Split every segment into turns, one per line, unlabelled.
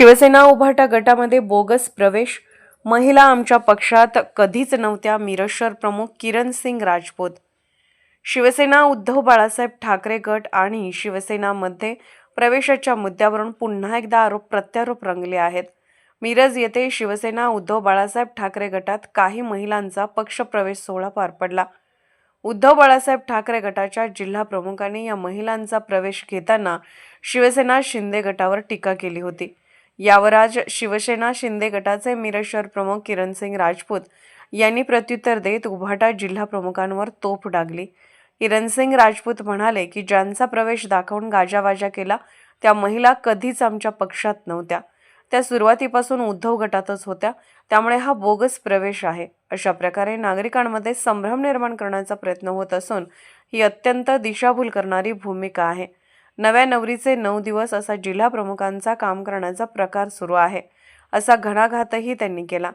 शिवसेना उभाटा गटामध्ये बोगस प्रवेश. महिला आमच्या पक्षात कधीच नव्हत्या मिरज प्रमुख किरण सिंग राजपूत. शिवसेना उद्धव बाळासाहेब ठाकरे गट आणि शिवसेनामध्ये प्रवेशाच्या मुद्द्यावरून पुन्हा एकदा आरोप प्रत्यारोप रंगले आहेत. मिरज येथे शिवसेना उद्धव बाळासाहेब ठाकरे गटात काही महिलांचा पक्षप्रवेश सोहळा पार पडला. उद्धव बाळासाहेब ठाकरे गटाच्या जिल्हा प्रमुखांनी या महिलांचा प्रवेश घेताना शिवसेना शिंदे गटावर टीका केली होती. यावर आज शिवसेना शिंदे गटाचे मिरज शहर प्रमुख किरणसिंग राजपूत यांनी प्रत्युत्तर देत उभाटा जिल्हा प्रमुखांवर तोफ डागली. किरणसिंग राजपूत म्हणाले की ज्यांचा प्रवेश दाखवून गाजावाजा केला त्या महिला कधीच आमच्या पक्षात नव्हत्या. त्या सुरुवातीपासून उद्धव गटातच होत्या. त्यामुळे हा बोगस प्रवेश आहे. अशा प्रकारे नागरिकांमध्ये संभ्रम निर्माण करण्याचा प्रयत्न होत असून ही अत्यंत दिशाभूल करणारी भूमिका आहे. नव्या नवरीचे नऊ दिवस असा जिल्हा प्रमुखांचा काम करण्याचा प्रकार सुरू आहे असा घणाघातही त्यांनी केला.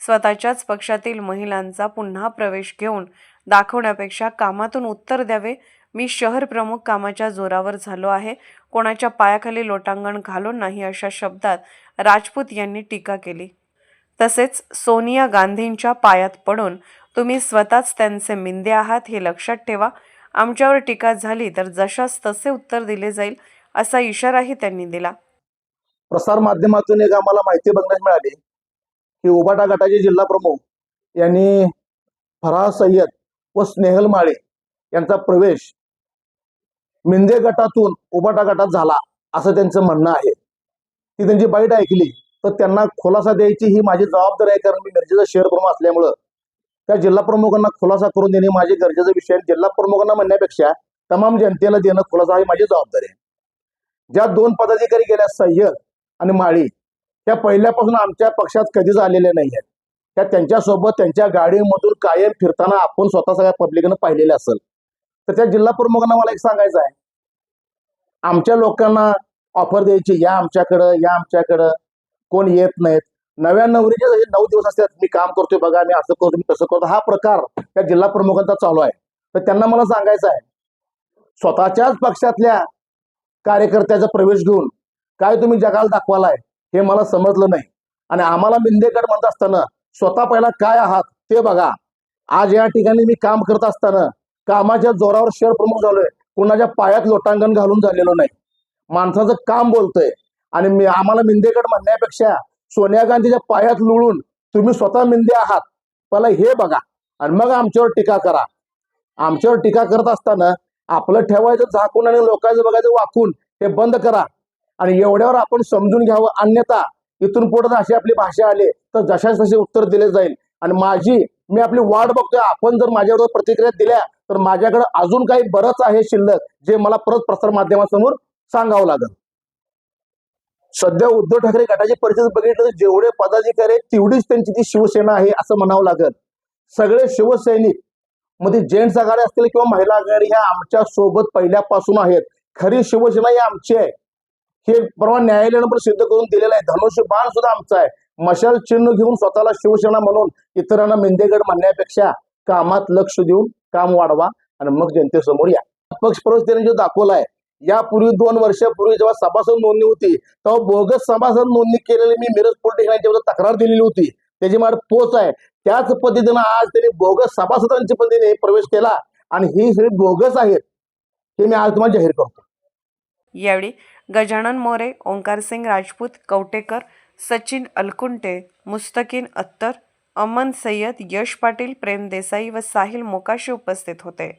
स्वतःच्याच पक्षातील महिलांचा पुन्हा प्रवेश घेऊन दाखवण्यापेक्षा कामातून उत्तर द्यावे मी शहर प्रमुख कामाच्या जोरावर झालो आहे कोणाच्या पायाखाली लोटांगण घालून नाही अशा शब्दात राजपूत यांनी टीका केली. तसेच सोनिया गांधींच्या पायात पडून तुम्ही स्वतःच त्यांचे मिंदे आहात हे लक्षात ठेवा आमच्यावर टीका झाली तर जशास तसे उत्तर दिले जाईल असा इशाराही त्यांनी दिला.
प्रसार माध्यमातून एक आम्हाला माहिती बघण्यास मिळाली की उबाटा गटाचे जिल्हा प्रमुख यांनी फराह सय्यद व स्नेहल माळे यांचा प्रवेश मिंदे गटातून उबाटा गटात झाला असं त्यांचं म्हणणं आहे. ती त्यांची बाईट ऐकली तर त्यांना खुलासा द्यायची ही माझी जबाबदारी आहे कारण मी मिरजेचा शेअर प्रमुख असल्यामुळं त्या जिल्हा प्रमुखांना खुलासा करून देणे माझे गरजेचा विषय आहे. जिल्हा प्रमुखांना म्हणण्यापेक्षा तमाम जनतेला देणं खुलासा ही माझी जबाबदारी आहे. ज्या दोन पदाधिकारी गेल्या सह्य आणि माळी त्या पहिल्यापासून आमच्या पक्षात कधीच आलेल्या नाही आहेत. त्या त्यांच्यासोबत त्यांच्या गाडीमधून कायम फिरताना आपण स्वतः सगळ्या पब्लिकनं पाहिलेले असेल. तर त्या जिल्हा प्रमुखांना मला एक सांगायचं आहे. आमच्या लोकांना ऑफर द्यायची या आमच्याकडं या आमच्याकडं. कोण येत नाहीत नव्या नवरीचे जसे नऊ दिवस असतात. मी काम करतोय बघा मी असं करतो मी तसं करतो हा प्रकार त्या जिल्हा प्रमुखांचा चालू आहे. तर त्यांना मला सांगायचं आहे स्वतःच्याच पक्षातल्या कार्यकर्त्याचा प्रवेश घेऊन काय तुम्ही जगाला दाखवालाय हे मला समजलं नाही. आणि आम्हाला मिंदेगड म्हणत असताना स्वतः पहिला काय आहात ते बघा. आज या ठिकाणी मी काम करत असताना कामाच्या जोरावर शहर प्रमुख झालोय. कुणाच्या पायात लोटांगण घालून झालेलो नाही. माणसाचं काम बोलतोय. आणि मी आम्हाला मिंदेगड म्हणण्यापेक्षा सोनिया गांधीच्या पायात लुळून तुम्ही स्वतः मिंदे आहात. मला हे बघा आणि मग आमच्यावर टीका करा. आमच्यावर टीका करत असताना आपलं ठेवायचं झाकून आणि लोकांचं बघायचं वाकून हे बंद करा. आणि एवढ्यावर आपण समजून घ्यावं. अन्यथा इथून पुढे अशी आपली भाषा आली तर जशाच तसे उत्तर दिले जाईल. आणि माझी मी आपली वाट बघतोय. आपण जर माझ्यावर प्रतिक्रिया दिल्या तर माझ्याकडे अजून काही बरंच आहे शिल्लक जे मला परत प्रसार माध्यमासमोर सांगावं लागेल. सध्या उद्धव ठाकरे गटाची परिस्थिती बघितलं तर जेवढे पदाधिकारी आहेत तेवढीच त्यांची ती शिवसेना आहे असं म्हणावं लागेल. सगळे शिवसैनिकमध्ये जेंट्स आघाडी असतील किंवा महिला आघाडी ह्या आमच्यासोबत पहिल्यापासून आहेत. खरी शिवसेना ही आमची आहे. हे परवा न्यायालयानं पण सिद्ध करून दिलेलं आहे. धनुष्य बाण सुद्धा आमचा आहे. मशाल चिन्ह घेऊन स्वतःला शिवसेना म्हणून इतरांना मेंदेगड म्हणण्यापेक्षा कामात लक्ष देऊन काम वाढवा आणि मग जनतेसमोर या. पक्ष प्रवेश त्यांनी जो दाखवलाय. यापूर्वी दोन वर्षापूर्वी जेव्हा सभासद नोंदणी होती तेव्हा बोगस सभासद नोंदणी केलेली मी मिरज पोलीस स्टेशनच्या तक्रार दिलेली होती त्याची मला पोच आहे. त्याच पद्धतीनं आज त्यांनी बोगस सभासदांच्या पद्धतीने प्रवेश केला आणि ही सगळी बोगस आहेत हे मी आज तुम्हाला जाहीर करतो.
यावेळी गजानन मोरे ओंकारसिंग राजपूत कवटेकर सचिन अलकुंटे मुस्तकीन अत्तर अमन सय्यद यश पाटील प्रेम देसाई व साहिल मोकाशी उपस्थित होते.